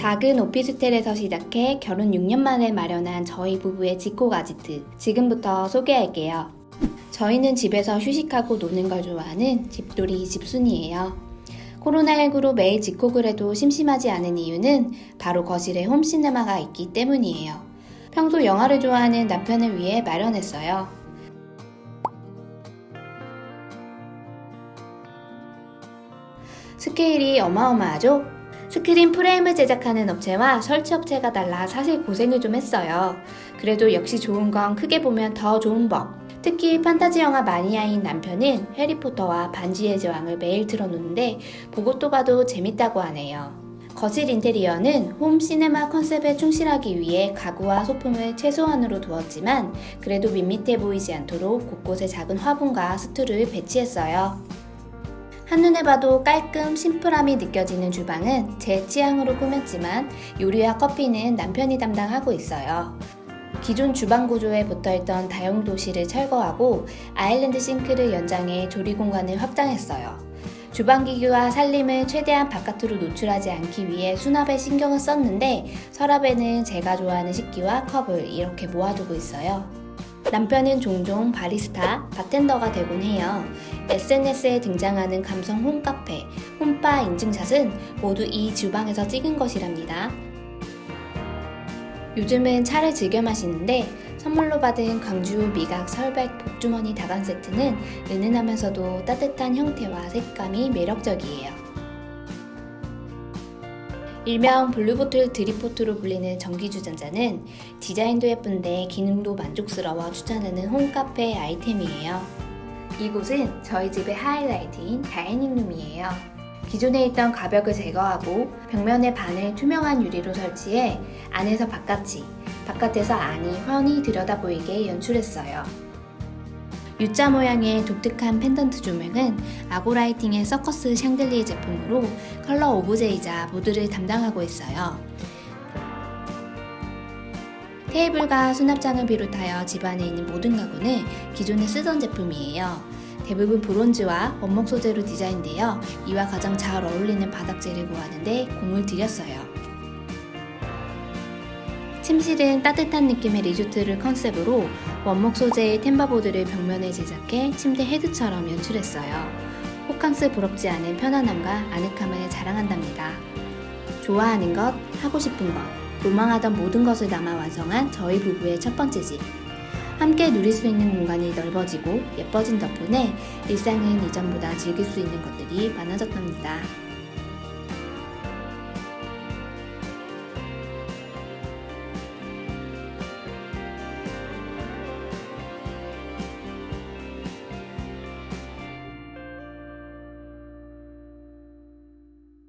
작은 오피스텔에서 시작해 결혼 6년 만에 마련한 저희 부부의 지코 가지트. 지금부터 소개할게요. 저희는 집에서 휴식하고 노는 걸 좋아하는 집돌이 집순이에요. 코로나19로 매일 집콕을 해도 심심하지 않은 이유는 바로 거실에 홈시네마가 있기 때문이에요. 평소 영화를 좋아하는 남편을 위해 마련했어요. 스케일이 어마어마하죠? 스크린 프레임을 제작하는 업체와 설치 업체가 달라 사실 고생을 좀 했어요. 그래도 역시 좋은 건 크게 보면 더 좋은 법. 특히 판타지 영화 마니아인 남편은 해리포터와 반지의 제왕을 매일 틀어놓는데 보고 또 봐도 재밌다고 하네요. 거실 인테리어는 홈 시네마 컨셉에 충실하기 위해 가구와 소품을 최소한으로 두었지만 그래도 밋밋해 보이지 않도록 곳곳에 작은 화분과 스툴을 배치했어요. 한눈에 봐도 깔끔 심플함이 느껴지는 주방은 제 취향으로 꾸몄지만 요리와 커피는 남편이 담당하고 있어요. 기존 주방 구조에 붙어있던 다용도실을 철거하고 아일랜드 싱크를 연장해 조리 공간을 확장했어요. 주방 기구와 살림을 최대한 바깥으로 노출하지 않기 위해 수납에 신경을 썼는데 서랍에는 제가 좋아하는 식기와 컵을 이렇게 모아두고 있어요. 남편은 종종 바리스타, 바텐더가 되곤 해요. SNS에 등장하는 감성 홈카페, 홈바 인증샷은 모두 이 주방에서 찍은 것이랍니다. 요즘은 차를 즐겨 마시는데 선물로 받은 광주 미각 설백 복주머니 다간 세트는 은은하면서도 따뜻한 형태와 색감이 매력적이에요. 일명 블루보틀 드립포트로 불리는 전기주전자는 디자인도 예쁜데 기능도 만족스러워 추천하는 홈카페 아이템이에요. 이곳은 저희 집의 하이라이트인 다이닝룸이에요. 기존에 있던 가벽을 제거하고 벽면에 반을 투명한 유리로 설치해 안에서 바깥이, 바깥에서 안이 훤히 들여다보이게 연출했어요. U자 모양의 독특한 펜던트 조명은 아고라이팅의 서커스 샹들리에 제품으로 컬러 오브제이자 무드를 담당하고 있어요. 테이블과 수납장을 비롯하여 집안에 있는 모든 가구는 기존에 쓰던 제품이에요. 대부분 브론즈와 원목 소재로 디자인되어 이와 가장 잘 어울리는 바닥재를 구하는데 공을 들였어요. 침실은 따뜻한 느낌의 리조트를 컨셉으로 원목 소재의 템바보드를 벽면에 제작해 침대 헤드처럼 연출했어요. 호캉스 부럽지 않은 편안함과 아늑함을 자랑한답니다. 좋아하는 것, 하고 싶은 것, 로망하던 모든 것을 담아 완성한 저희 부부의 첫 번째 집. 함께 누릴 수 있는 공간이 넓어지고 예뻐진 덕분에 일상은 이전보다 즐길 수 있는 것들이 많아졌답니다.